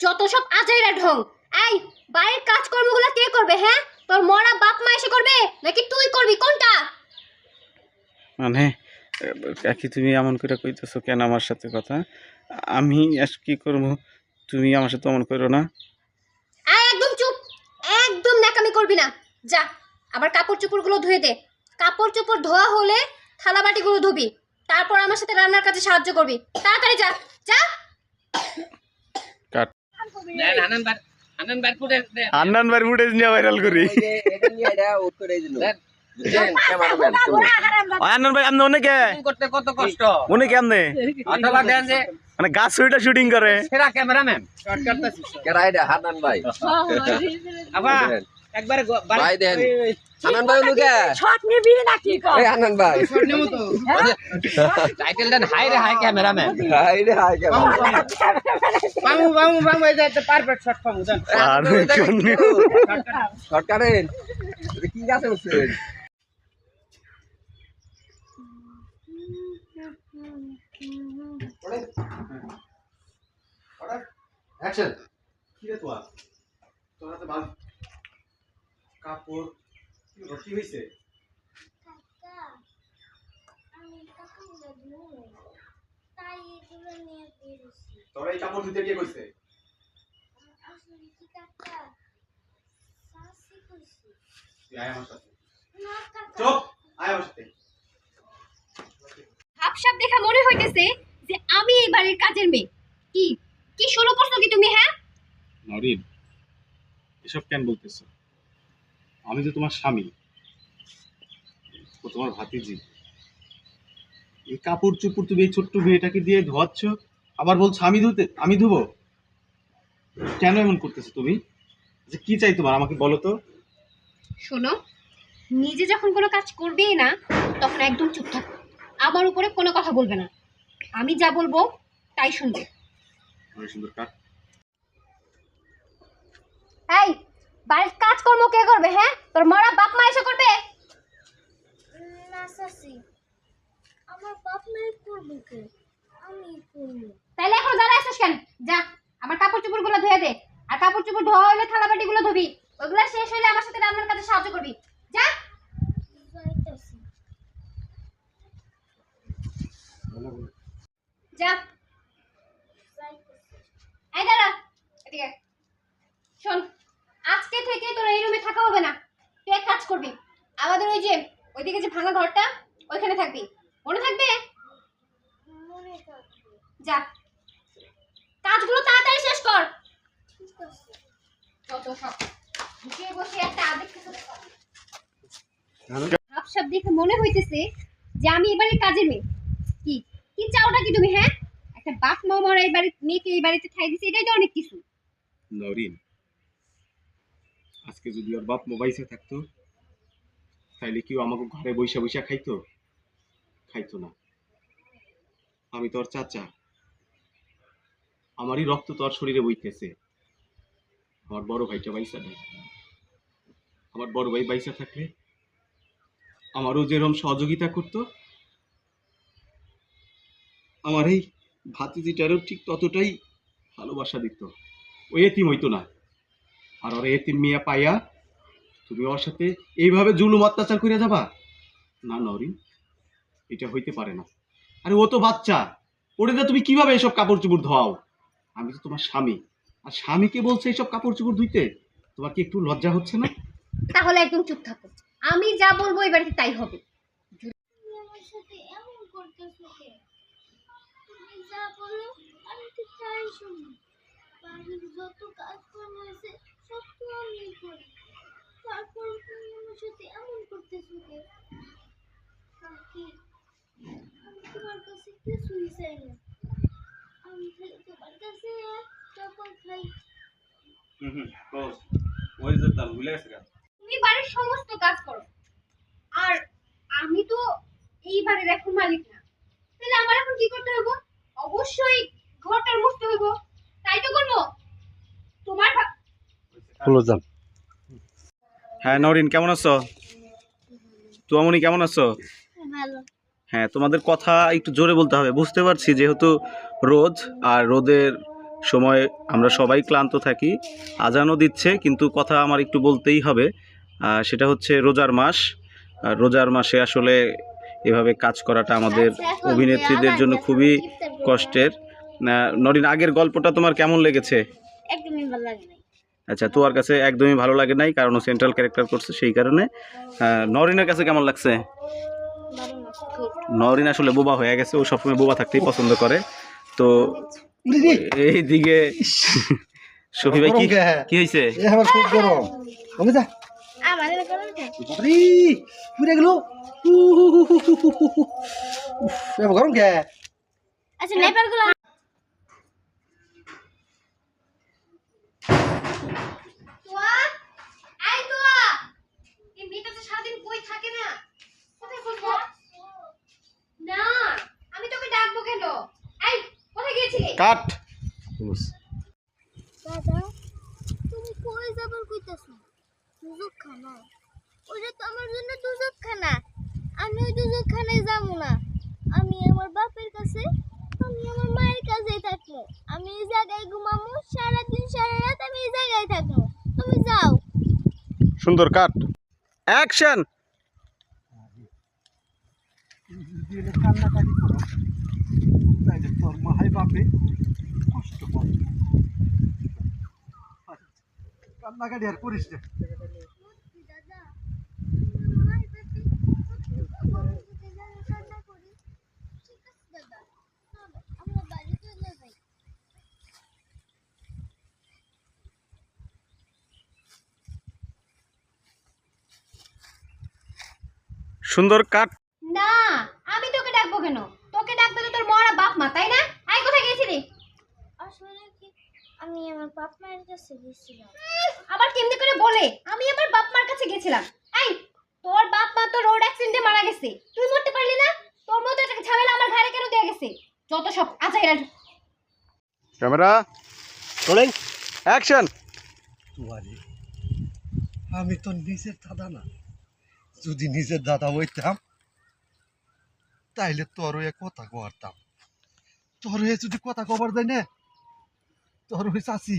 যত সব আজাইরা ঢং। এই বাড়ির কাজকর্মগুলো কে করবে হ্যাঁ? তোর মরা বাপ মা এসে করবে নাকি তুই করবি? কোনটা? মানে কাকি তুমি এমন করে কইতেছো কেন আমার সাথে কথা? আমি আজ কি করব? তুমি আমার সাথে এমন করো না। এই একদম চুপ। একদম নাকামি করবি না। যা আবার কাপড় চোপড়গুলো ধুয়ে দে। কাপড় চোপড় ধোয়া হলে থালা বাটিগুলো ধুবি। তারপর আমার সাথে রান্নার কাজে সাহায্য করবি। তাড়াতাড়ি যা। আনন্দ বার ফুটেজ নিয়ে ভাইরাল করি। দেন আন্নান ভাই আপনি অনেকে কত কষ্ট? উনি কেমনে অথবা দেন যে মানে গাছ ছবিটা শুটিং করে। সেরা ক্যামেরাম্যান শর্ট করতেছি কেরাইডা ভাই। আবার একবারে ভাই দেন। ওই- ওই হানান ভাই অনুকে শর্ট নিবি নাকি এই হানান ভাই। শর্ট নেব তো। টাইটেল দেন হাই রে হাই ক্যামেরাম্যান। হাই রে হাই কেমন বামু বামু বামু এই যে পারফেক্ট শর্ট পাবো দেন আর কোন- কি গাছে উঠছেন অ্যাকশন কি রে তোয়া তোর হাতে বাল কাপড় কি হয়েছে তাই এগুলো নিয়ে বেরোছি তোর এই কাপড় ধুতে কে কইছে? আসলে কি কাকা? শাসি কইছি। তুই আয় আমার সাথে। না কাকা। চুপ! আয় আমার সাথে। হাফসাপ দেখা মনে হইতেছে যে আমি এই বাড়ির কাজের মেয়ে। কি? কি শুরু করছ কি তুমি হ্যাঁ? নরিন এসব কেন বলতেছো? আমি তো তোমার স্বামী ও তোমার ভাতিজি এই কাপড় চুপড় তুমি এই ছোট্ট মেয়েটাকে দিয়ে ধোয়াচ্ছ আবার বলছো আমি ধুতে আমি ধুবো? কেন এমন করতেছো তুমি? যে কি চাই তোমার আমাকে বলো তো। শোনো নিজে যখন কোনো কাজ করবেই না তখন একদম চুপ থাকো। আমার উপরে কোনো কথা বলবে না। আমি যা বলব তাই শুনবে। সুন্দর কাট এই বাড়ির কাজকর্ম কে করবে হ্যাঁ? তোর মরা বাপ মা এসে করবে? না শাসি আমার বাপ নাই করব কে? আমি করব। তাইলে এখন দাঁড়া আসিস কেন? যা আমার কাপড় চোপড়গুলো ধুয়ে দে। আর কাপড় চোপড় ধোয়া হলে থালা বাটি গুলো ধুবি। ওগুলো শেষ হলে আমার সাথে রান্নার কাজে সাহায্য করবি। যা। যা। এই দাঁড়া এদিকে আয়। শোন। আজকে থেকে তোর এই রুমে থাকা হবে না। তুই এক কাজ করবি আমাদের ওই যে ওইদিকে যে ভাঙা ঘরটা ওইখানে থাকবি। মনে থাকবে? মনে থাকবে। যা। কাজগুলো তাড়াতাড়ি শেষ কর। যত সব বসে একটা আবেগ ভাবসাব দেখে মনে হইতেছে যে আমি এবারে কাজের মেয়ে। কি? কি চাওটা কি তুমি হ্যাঁ? একটা বাপ মা মরা এই বাড়ি মেয়েকে এই বাড়িতে ঠাই দিছে এটাই তো অনেক কিছু। নরিন আজকে যদি ওর বাপ মোবাইসে থাকতো, তাইলে কি আমাকে ঘরে বৈশা বৈশা খাইতো? খাইতো না। আমি তোর চাচা। আমারই রক্ত তোর শরীরে বইতেছে। আমার বড় ভাইটা বাইসা নেই। আমার বড় ভাই বাইসা থাকলে আমারও যেরকম সহযোগিতা করতো, আমার এই ভাতিজিটারও ঠিক ততটাই ভালোবাসা দিত। ওই এতিম হইতো না। আর ওর এতিম মিয়া পাইয়া তুমি ওর সাথে এইভাবে জুলুম অত্যাচার করে যাবা? না নরিন এটা হইতে পারে না। আরে ও তো বাচ্চা। ওরে না তুমি কীভাবে এসব কাপড় চোপড় ধোয়াও? আমি তো তোমার স্বামী। আর স্বামীকে বলছে এইসব কাপড় চোপড় ধুইতে? তোমার কি একটু লজ্জা হচ্ছে না? তাহলে একদম চুপ থাকো। আমি যা বলব এই বাড়িতে তাই হবে। তুমি আমার সাথে এমন করতেছো কে? তুমি যা বলো আমি তো তাই শুনি। বাড়ির যত কাজকর্ম আছে সব আমি করি তারপর তুমি আমার সাথে এমন করতেছো কে কাকি আমি তোমার কাছে কিছুই চাই না আমি খালি তোমার কাছে ভুলে গেছে তুমি বাড়ির সমস্ত কাজ করো। আর আমি তো এই বাড়ির এখন মালিক না। তাহলে আমার এখন কি করতে হবে অবশ্যই ঘরটার মুছতে হইব। তাই তো করব। তোমার ভা- হ্যাঁ নরিন কেমন আছো? তুয়ামনি কেমন আছো? হ্যাঁ তোমাদের কথা একটু জোরে বলতে হবে। বুঝতে পারছি যেহেতু রোদ আর রোদের সময় আমরা সবাই ক্লান্ত থাকি আজানও দিচ্ছে কিন্তু কথা আমার একটু বলতেই হবে। সেটা হচ্ছে রোজার মাস। আর রোজার মাসে আসলে এভাবে কাজ করাটা আমাদের অভিনেত্রীদের জন্য খুবই কষ্টের। নরিন আগের গল্পটা তোমার কেমন লেগেছে? একদমই ভালো লাগে আচ্ছা তোমার কাছে একদমই ভালো লাগে নাই কারণ ও সেন্ট্রাল ক্যারেক্টার করছে সেই কারণে। নরিনের কাছে কেমন লাগছে? ভালো নরিন আসলে বোবা হয়ে গেছে ও সবসময় বোবা থাকতেই পছন্দ করে। তো এইদিকে সফি ভাই কি কি? হয়েছে? এ আমার খুব গরম। পুরে গেল। গরম কে? আচ্ছা নেপালগুলো তোয়া এই তোয়া এই মেয়েটা তো থাকে না। কোথায় বলব না আমি তোকে ডাকবো কেন? এই কোথায় গিয়েছিলি? কাট। দাদা তুমি কই যাবার কইতাছো? দুজক খানা ওটা তো আমার জন্য দুজক খানা আমি ওই দুজক খানায় যাব না। আমি আমার বাপের কাছে আমি আমার মায়ের কাছেই থাকব। আমি এই জায়গায় ঘুমাবো সারাদিন সারা রাত আমি এই জায়গায় থাকব। তুমি যাও। সুন্দর কাট। অ্যাকশন কান্নাকাটি করো। তাইলে তোর মাহাই বাপে কষ্ট পাবে। কান্নাকাটি আর করিস না। দাদা মায়ের কাছে কান্না করি ঠিক আছে দাদা চলো আমরা বাড়ি চলে যাই সুন্দর কাট। না। কেন? তোকে ডাকবে তো তোর মরা বাপ মা তাই না? কোথায় গিয়েছিলি? আসলে কি আমি আমার বাপ মায়ের কাছে গেছিলাম আবার কেমনি করে বলে? আমি আমার বাপ মার কাছে গেছিলাম এই তোর বাপ মা তো রোড অ্যাক্সিডেন্টে মারা গেছে। তুই মরতে পারলি না? তোর মতো একটা ঝামেলা আমার ঘাড়ে কেন দেয়া গেছে? যত সব আচ্ছা এরা ক্যামেরা রোলিং অ্যাকশন আমি তো নিজের দাদা না। যদি নিজের দাদা হইতাম তাইলে তোর হয়ে কথা কবারতাম তোর হয়ে যদি কথা কবার দেয় না তোর হয়ে চাষি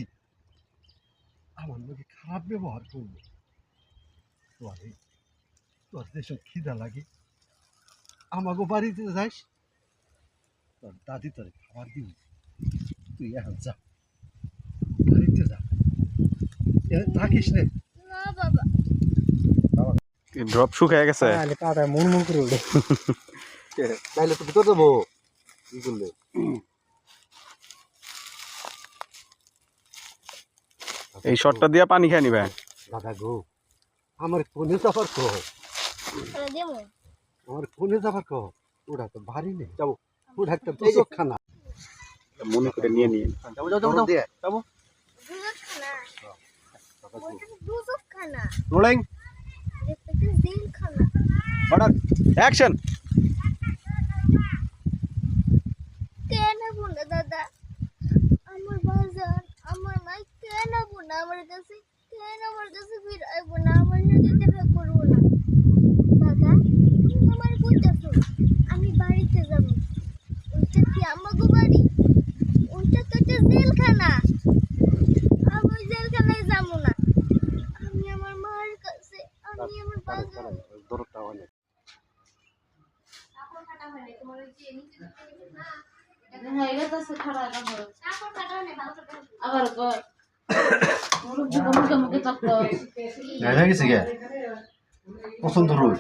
আমার লোকে খারাপ ব্যবহার করব। তোরে তোর যেসব খিদা লাগে আমাকে বাড়িতে যাইস তোর দাদি তোর খাবার দিবি। তুই এখন যা বাড়িতে যা। এ, থাকিস নে। ড্রপ শুকিয়ে গেছে। মন মন করে তাইলে তো ভিতর যাব। কি করলে? এই শটটা দিয়া পানি খেয়ে নিবে। দাদা গো আমার কোনে যাবার কো। আমার কোনে যাবার কো। ওটা তো ভারী নেই যাব। ওটা একটা দুশো খানা মনে করে নিয়ে নিয়ে। যাব যাব যাব খানা রোলিং অর্ডার অ্যাকশন। কেন বোনা দাদা? আমার বাজার, আমার মা কেন আমার কাছে, কেন আমার কাছে আমার করব না। দাদা, তুমি আমার কইতাছো, আমি বাড়িতে যাব। ওইটা কি আমাগো বাড়ি? ওইটা তো একটা জেলখানা। আমি জেলখানায় যাব না। আমি আমার মার কাছে, আমি আমার বাজার পছন্দ রোজ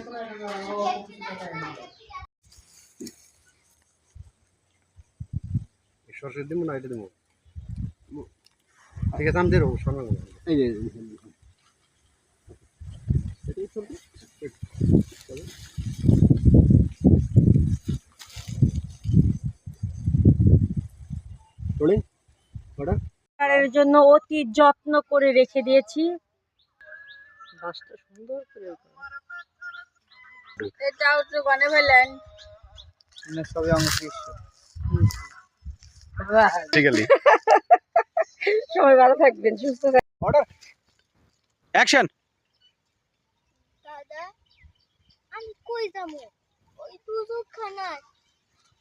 সরষের দিব না দিব ঠিক আছে আমি দেবো সঙ্গে এই চলবে এর জন্য অতি যত্ন করে রেখে দিয়েছি। বাসটা সুন্দর করে এটাও তো বানে ফেলেন সবই অংশ সবাই ভালো থাকবেন সুস্থ থাকবেন। অর্ডার অ্যাকশন দাদা আমি কই যাব? ওই খানা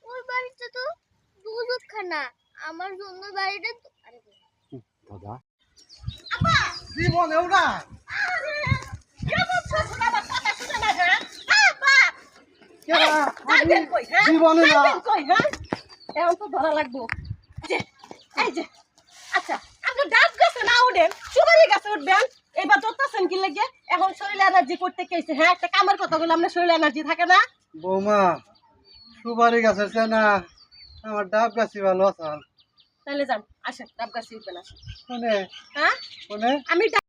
ওই বাড়িতে তো খানা আমার সুন্দর বাড়িটা দাদা। জীবনে না এখন তো ধরা লাগবো। যে, এই যে আচ্ছা আপনি ডাব গাছে না উঠেন সুপারি গাছে উঠবেন? এবার কি লাগে? এখন শরীরে এনার্জি করতে কেছে হ্যাঁ? একটা কামের কথা বলে আপনার শরীরে এনার্জি থাকে না? বৌমা সুপারি গাছের না আমার ডাব গাছই ভালো আসাল তাহলে যান আসেন ডাব গাছে উঠবেন আসেন। কোনে হ্যাঁ? আমি ডাব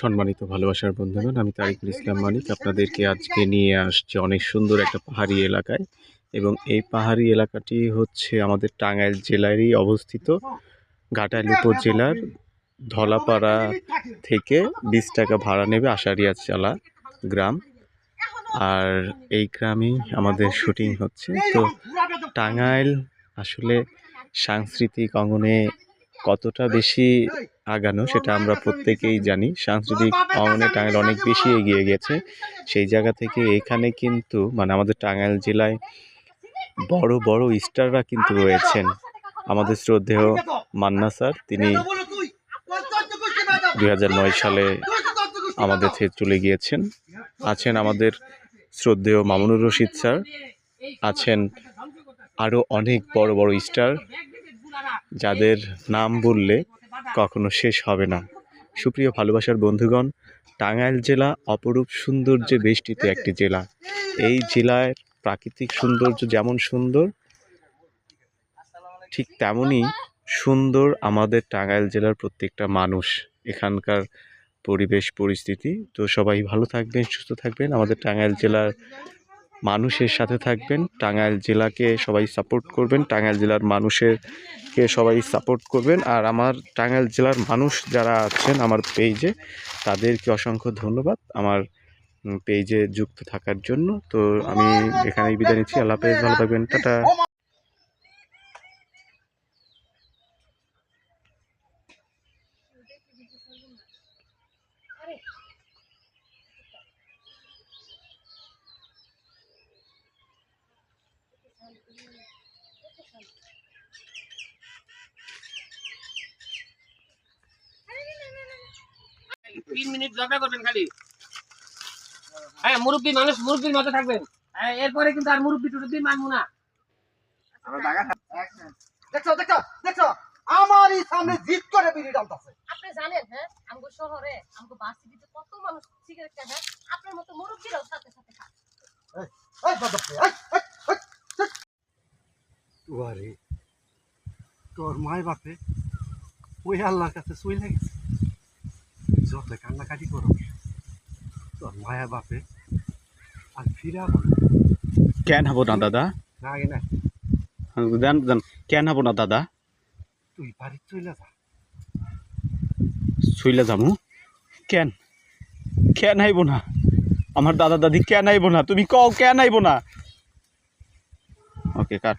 সম্মানিত ভালোবাসার বন্ধুগণ, আমি তারিকুল ইসলাম মানিক আপনাদেরকে আজকে নিয়ে আসছি অনেক সুন্দর একটা পাহাড়ি এলাকায় এবং এই পাহাড়ি এলাকাটি হচ্ছে আমাদের টাঙ্গাইল জেলারই অবস্থিত। ঘাটাইল উপজেলার ধলাপাড়া থেকে বিশ টাকা ভাড়া নেবে আষাঢ়িয়া চালা গ্রাম। আর এই গ্রামেই আমাদের শুটিং হচ্ছে। তো টাঙ্গাইল আসলে সাংস্কৃতিক অঙ্গনে কতটা বেশি আগানো সেটা আমরা প্রত্যেকেই জানি সাংস্কৃতিক অঙ্গনে টাঙ্গাইল অনেক বেশি এগিয়ে গেছে সেই জায়গা থেকে এখানে কিন্তু মানে আমাদের টাঙ্গাইল জেলায় বড় বড় স্টাররা কিন্তু রয়েছেন আমাদের শ্রদ্ধেয় মান্না স্যার তিনি দু হাজার নয় সালে আমাদের থেকে চলে গিয়েছেন আছেন আমাদের শ্রদ্ধেয় মামুনুর রশিদ স্যার আছেন আরও অনেক বড় বড় স্টার যাদের নাম বললে কখনো শেষ হবে না। সুপ্রিয় ভালোবাসার বন্ধুগণ, টাঙ্গাইল জেলা অপরূপ সৌন্দর্যে বেষ্টিত একটি জেলা। এই জেলার প্রাকৃতিক সৌন্দর্য যেমন সুন্দর, ঠিক তেমনই সুন্দর আমাদের টাঙ্গাইল জেলার প্রত্যেকটা মানুষ। এখানকার পরিবেশ, পরিস্থিতি। তো সবাই ভালো থাকবেন, সুস্থ থাকবেন। আমাদের টাঙ্গাইল জেলার মানুষের সাথে থাকবেন, টাঙ্গাইল জেলাকে সবাই সাপোর্ট করবেন, টাঙ্গাইল জেলার মানুষেরকে সবাই সাপোর্ট করবেন। আর আমার টাঙ্গাইল জেলার মানুষ যারা আছেন আমার পেজে তাদেরকে অসংখ্য ধন্যবাদ আমার পেজে যুক্ত থাকার জন্য। তো আমি এখানেই বিদায় নিচ্ছি। আল্লাহ পেজ ভালো থাকবেন। টাটা। তিন মিনিট ঝগড়া করবেন খালি। হ্যাঁ মুরব্বী মানুষ মুরব্বীর মতো থাকবেন। হ্যাঁ, এরপরে কিন্তু আর মুরব্বী টুরব্বী মানবো না। দেখছ দেখছ দেখছ? আমারই সামনে জিত করে বিড়ি টানতাছে আপনি জানেন হ্যাঁ? আমগো শহরে আমগো কত মানুষ সিগারেট খায় হ্যাঁ? আপনার মতো মুরব্বীরাও সাথে সাথে খায়। এই এই এই, এই, এই। ওয়ারে তোর মায় বাপে ওই আল্লাহর কাছে সই গেছে যত কান্নাকাটি করো তোর মায়া বাপে আর ফিরা বলে কেন হব না দাদা? না আগে না। কেন হব না দাদা? তুই বাড়ি চলে যা। শুইলে যামু কেন? কেন আইব না? আমার দাদা দাদি কেন আইব না? তুমি কও কেন আইব না? ওকে কাট।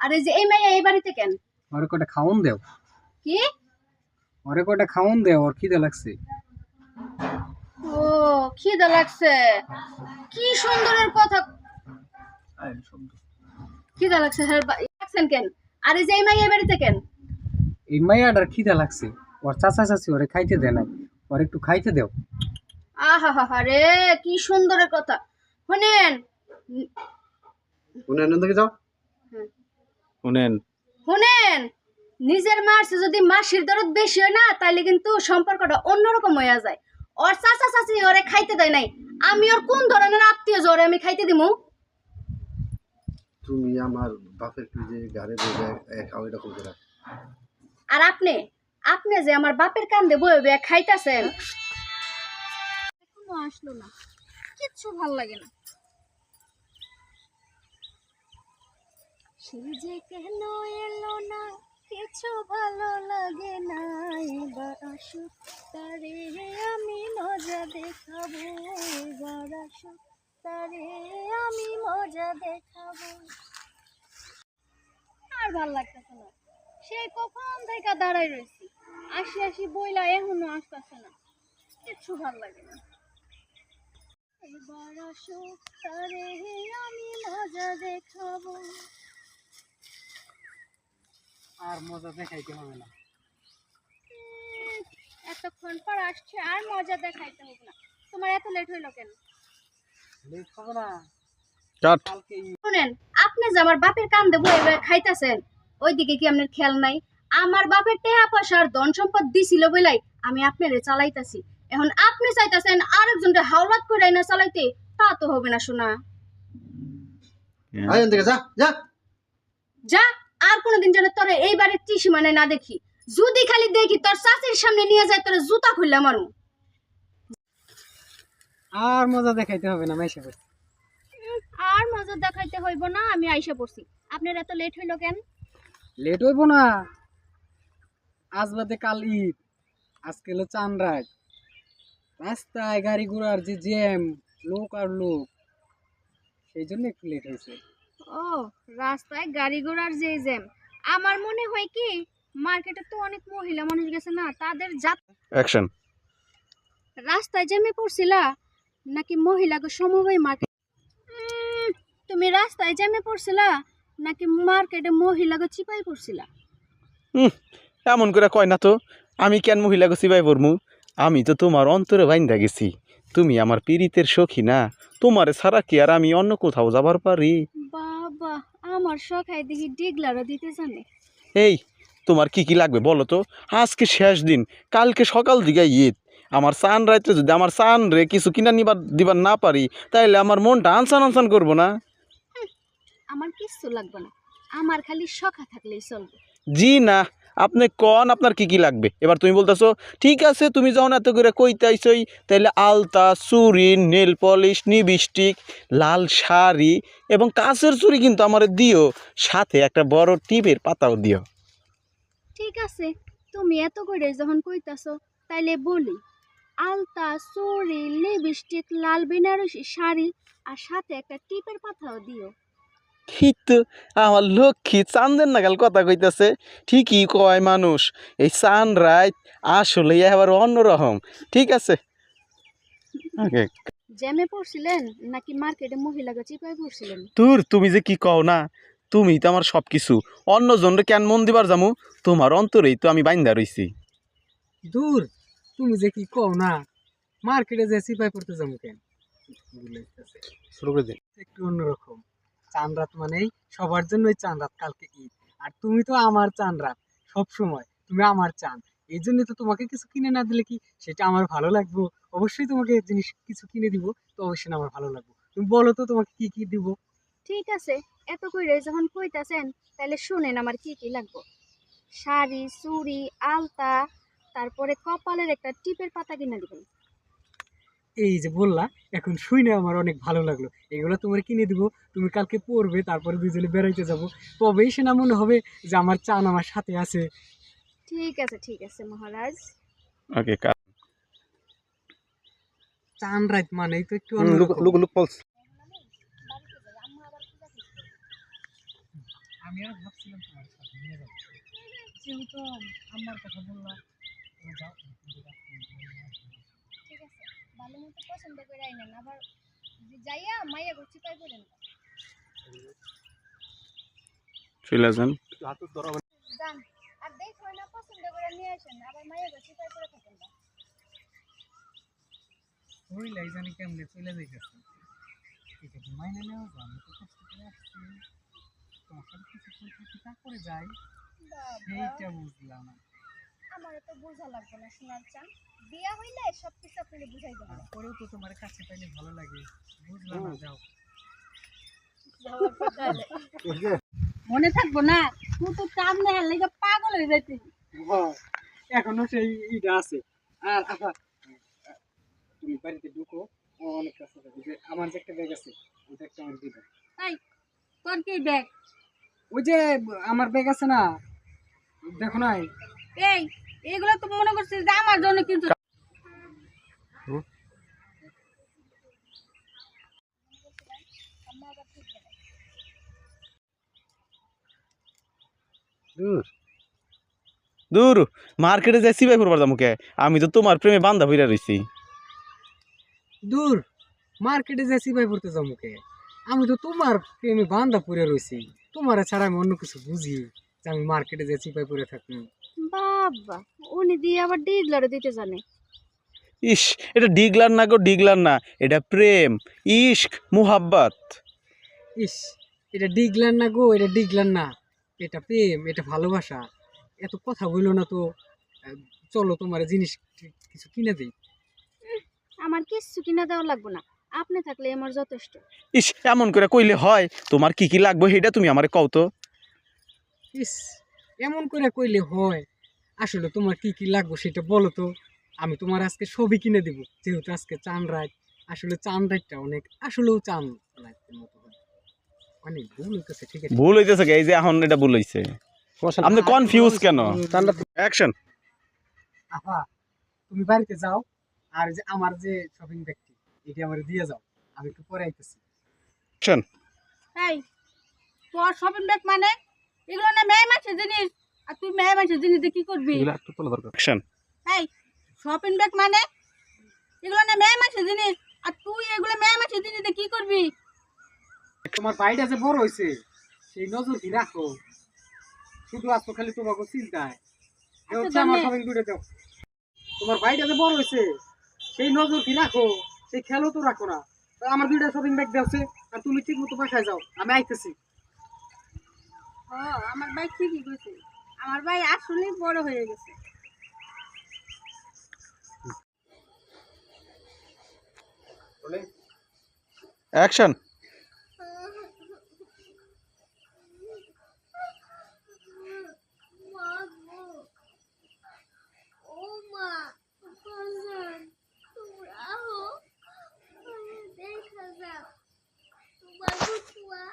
আর এই যে এই মাইয়া এই বাড়িতে কেন? ওরে কটা খাওন দেও। কি? ওরে কটা খাওন দেও ওর খিদে লাগছে। ও খিদে লাগছে। কি সুন্দরের কথা। খিদে লাগছে হ্যাঁ লাগছেন কেন? আর এই যে এই মাইয়া এই বাড়িতে কেন? এই মাইয়াটার খিদে লাগছে। ওর চাচা চাচি ওরে খাইতে দেয় নাই। ওর একটু খাইতে দেও। আহা হা হা রে কি সুন্দরের কথা। শুনেন। শুনে আনন্দ যাও। শুনেন। শুনেন নিজের মারছে যদি মাসির দরদ বেশি হয় না তাইলে কিন্তু সম্পর্কটা অন্যরকম হয়ে যায়। ওর চাচা চাচি ওরে খাইতে দেয় নাই। আমি ওর কোন ধরনের আত্মীয় জোরে আমি খাইতে দিমু? তুমি আমার বাপের কি যে গাড়ি বসে খাও এরকম করে আর আপনি আপনি যে আমার বাপের কান্দে বয়ে বয়ে খাইতাছেন। এখনও আসলো না। কিচ্ছু ভালো লাগে না। সে যে কেন এলো না? কিছু ভালো লাগে না এবার আসুক তারে আমি মজা দেখাবো, এবার আসুক তারে আমি মজা দেখাবো। আর ভালো লাগতেছে না। সেই কখন থেকে দাঁড়াই রয়েছি। আসি আসি বইলা এখনও আসতেছে না। কিচ্ছু ভালো লাগে না। এবার আসুক তারে আমি মজা দেখাবো। আর মজা দেখাইতে হবে না। এতক্ষণ পর আসছে আর মজা দেখাইতে হবে না। তোমার এত লেট হইল কেন? লেট হবে না। কাট শুনেন আপনি যে আমার বাপের বয়ে খাইতেছেন ওইদিকে কি আপনার খেয়াল নাই? আমার বাপের টেহা পয়সার ধন সম্পদ দিছিল বলাই আমি আপনারে চালাইতাছি। এখন আপনি চাইতাছেন আরেকজনকে হাওলাত করে না চালাইতে তা তো হবে না শোনা যা যা। যা। আর কোনোদিন যেন তোর এই বাড়ির ত্রিসীমানায় না দেখি। যদি খালি দেখি তোর চাষির সামনে নিয়ে যায় তোর জুতা খুললাম মারু আর মজা দেখাইতে হবে না মেশে বসে আর মজা দেখাইতে হইব না আমি আইসা পড়ছি। আপনার এত লেট হইল কেন? লেট হইব না। আজ বাদে কাল ঈদ আজকে হলো চান রাত। রাস্তায় গাড়ি ঘোড়ার যে জ্যাম লোক আর লোক সেই জন্য একটু লেট হয়েছে। ও রাস্তায় গাড়ি ঘোড়ার যে জ্যাম। আমার মনে হয় কি মার্কেটে তো অনেক মহিলা মানুষ গেছে না তাদের যাত অ্যাকশন রাস্তায় জ্যামে পড়ছিলা? নাকি মহিলাকে সমবায় মার্কেট তুমি রাস্তায় জ্যামে পড়ছিলা? নাকি মার্কেটে মহিলাকে চিপাই পড়ছিলা? এমন করে কয় না তো আমি কেন মহিলাকে চিপাই পড়মু? আমি তো তোমার অন্তরে বাইন্দা গেছি। তুমি আমার পীড়িতের সখী না তোমারে ছাড়া কি আর আমি অন্য কোথাও যাবার পারি? বাবা আমার দেখি ডিগলারও এই তোমার কি কি লাগবে বলো তো? আজকে শেষ দিন কালকে সকাল দিকে ঈদ। আমার সান রাইতে যদি আমার সান রে কিছু কিনা নিবার দিবার না পারি তাইলে আমার মনটা আনসান আনসান করব না। আমার কিচ্ছু লাগবে না। আমার খালি সখা থাকলেই চলবে। জি না আপনি কন আপনার কি কি লাগবে? এবার তুমি বলতেছো, ঠিক আছে, তুমি যখন এত করে কইতাইছই তাহলে আলতা চুরি নেল পলিশ নিবিস্টিক লাল শাড়ি এবং কাঁচের চুরি কিন্তু আমার দিও, সাথে একটা বড় টিপের পাতাও দিও। ঠিক আছে, তুমি এত করে যখন কইতাছো, তাইলে বলি, আলতা, চুড়ি লিপস্টিক লাল বেনারসি শাড়ি আর সাথে একটা টিপের পাতাও দিও। কিন্তু আমার লক্ষ্মী চান্দের নাগাল কথা কইতাছে ঠিকই কয় মানুষ এই চান রাত আসলে এবার অন্যরকম ঠিক আছে? জ্যামে পড়ছিলেন নাকি মার্কেটে মহিলাকে চিপাই পড়ছিলেন? তোর তুমি যে কি কও না তুমি তো আমার সব কিছু অন্যজনরে কেন মন দিবার যামু তোমার অন্তরেই তো আমি বাইন্দা রইছি। দূর তুমি যে কি কও না মার্কেটে যে সিপাই পড়তে যাব কেন? শুরু করে দে। একটু অন্যরকম। চান রাত মানেই সবার জন্যই চান রাত কালকে ঈদ। আর তুমি তো আমার চান রাত সব সময় তুমি আমার চান। এই জন্য তো তোমাকে কিছু কিনে না দিলে কি? সেটা আমার ভালো লাগবে। অবশ্যই তোমাকে জিনিস কিছু কিনে দিব, তো অবশ্যই আমার ভালো লাগবে। তুমি বলো তো তোমাকে কি কি দিব? ঠিক আছে, এত করে যখন কইতাছেন তাহলে শুনেন আমার কি কি লাগবে। শাড়ি, চুড়ি, আলতা, তারপরে কপালের একটা টিপের পাতা কিনে দিবেন। এই যে বললা এখন শুনে আমার অনেক ভালো লাগল। এগুলো তোমার কিনে দিব তুমি কালকে পড়বে তারপরে দুজনে বেড়াইতে যাব। তবেই সে না মনে হবে যে আমার চান আমার সাথে আছে। ঠিক আছে ঠিক আছে মহারাজ। ওকে চান রাত মানেই তো একটু লুক লুক পলস। আমি আর ভাবছিলাম তোমার সাথে নিয়ে যাব। যেহেতু আমার কথা বললাম যাও। ভালো মতো পছন্দ করে আইনেন আবার যাইয়া মাইয়া গো চিপাই করেন চলে যান যান আর দেখো না পছন্দ করে নিয়ে আসেন আবার মাইয়া গো চিপাই করে থাকেন না। হইলাই জানি কেমনে চলে যাইতেছে। এটা কি মাইনে নেওয়া যায় আমি তো কষ্ট করে আসছি। তোমার সাথে কিছু করে যাই? সেইটা বুঝলাম না। আমার তো বোঝা লাগবে না শোনার চান বিয়া হইলে সব কিছু আপনাকে বুঝাই দেবো। তারপরেও তো তোমার কাছে পাইলে ভালো লাগে। বুঝলাম না যাও। মনে থাকব না? তুই তো চাপ নেওয়ার লেগে পাগল হয়ে যাইতি। এখনও সেই ইটা আছে। আর আবার তুমি বাড়িতে ঢুকো ও অনেক কাজ আছে আমার যে একটা ব্যাগ আছে ওটা একটা আমার দিবে। তাই তোর কি ব্যাগ ওই যে আমার ব্যাগ আছে না দেখো নাই? এই এগুলো তো মনে করছিস যে আমার জন্য কিন্তু দূর। মার্কেটে যাই সিবাই করবার যাব কে? আমি তো তোমার প্রেমে বান্ধা হইরা রইছি। দূর মার্কেটে যাই ভাই পড়তে যাব মুখে আমি তো তোমার প্রেমে বান্ধা পড়ে রয়েছি তোমার ছাড়া আমি অন্য কিছু বুঝি। যে আমি মার্কেটে যাচ্ছি ভাই পড়ে থাকি বাবা উনি দিয়ে আবার ডিগলারে দিতে জানে। ইস এটা ডিগলার না গো ডিগলার না এটা প্রেম ইশক মুহাব্বাত। ইস এটা ডিগলার না গো এটা ডিগলার না এটা প্রেম এটা ভালোবাসা। এত কথা বলল না তো চলো তোমার জিনিস কিছু কিনে দিই। আমার কিচ্ছু কিনা দেওয়া লাগবে না আপনি থাকলে আমার যথেষ্ট। ইস এমন করে কইলে হয় তোমার কি কি লাগবে সেটা তুমি আমারে কও তো। ইস এমন করে কইলে হয়। আসলে তোমার কি কি লাগবে সেটা বলো তো। আমি তোমার আজকে সবই কিনে দিব যেহেতু আজকে চান রাত। আসলে চান রাতটা অনেক আসলেও চান রাতের মতো অনেক ভুল হইতেছে ঠিক আছে? ভুল হইতেছে এই যে এখন এটা ভুল হইছে। আপনি কনফিউজ কেন? অ্যাকশন আপা তুমি বাড়িতে যাও আর যে আমার যে শপিং ব্যাগটি এটি আমার দিয়ে যাও আমি একটু পরে আইতেছি। এই তোর শপিং ব্যাগ মানে? এগুলো না মেয়ে মাসের জিনিস। আর তুই মেয়ে মাসের জিনিস দিয়ে কি করবি? অ্যাকশন এই শপিং ব্যাগ মানে? এগুলো না মেয়ে জিনিস। আর তুই এগুলো মেয়ে মাসের জিনিস দিয়ে কি করবি? তোমার বাড়িটা যে বড় হয়েছে সেই নজর কি রাখো। শুধু আসতো খালি তোমাকে চিন্তায়। এ হচ্ছে আমার শপিং দুটো দাও তোমার বাড়িটা যে বড় হয়েছে সেই নজর কি রাখো। সেই খেয়ালও তো রাখো না। আমার দুইটা শপিং ব্যাগ দেওছে আর তুমি ঠিক মতো বাসায় যাও। আমি আইতেছি। ও আমার ভাই ঠিকই কইছে আমার ভাই আসলেই বড় হয়ে গেছে অ্যাকশন মা গো ও মা বাজান তোমরা আহো আমি দেখা যাও তোমার বুতুয়া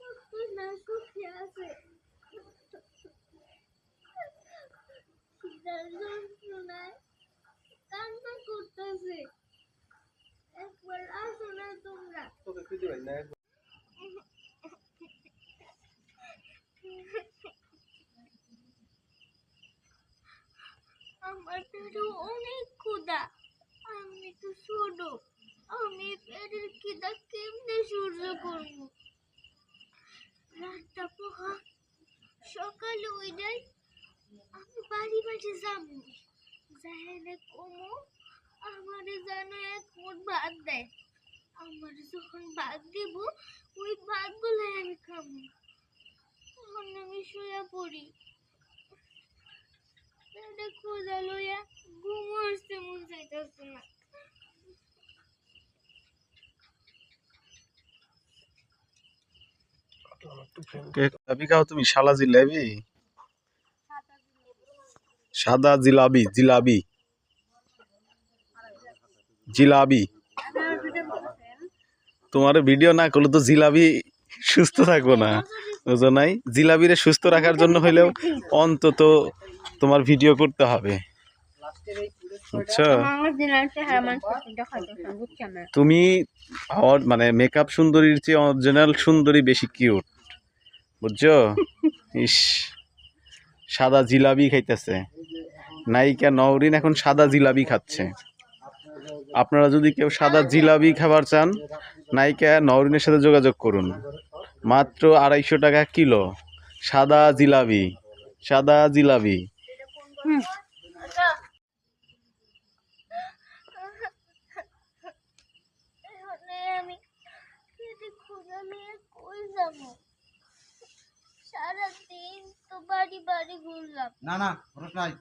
কত না আমার পেটে অনেক ক্ষুধা। আমি তো ছোট আমি পেটের খিদা কেমনে সহ্য করব রাতটা পোহা সকালে ওই যাই আমি বাড়ি বাড়ি যাব। যাই না কমো, আমারে যেন এক মুঠ ভাত দেয়। আমার যখন ভাত দিব, ওই ভাতগুলো আমি খাব। তখন আমি শুয়ে পড়ি। ক্ষুধা লইয়া ঘুম আসতে মন চাইতেছে না। তুমি? শালা জিলাপি? সাদা জিলাবি জিলাবি জিলাবি তোমার ভিডিও না করলে তো জিলাবি সুস্থ থাকব না। বুঝো নাই সুস্থ রাখার জন্য হইলেও অন্তত তোমার ভিডিও করতে হবে। না তুমি মানে মেকআপ সুন্দরীর চেয়ে অরিজিনাল সুন্দরী বেশি কিউট বুঝছ? ইস, সাদা জিলাবি খাইতেছে। নায়িকা নওরিন এখন সাদা জিলাবি খাচ্ছে। আপনারা যদি কেউ সাদা জিলাবি খাবার চান, নায়িকা নওরিনের সাথে যোগাযোগ করুন। মাত্র আড়াইশো টাকা কিলো। সাদা জিলাবি সাদা জিলাবি যাব সারাদিন তো বাড়ি বাড়ি ঘুরলাম না না খরচ নাই।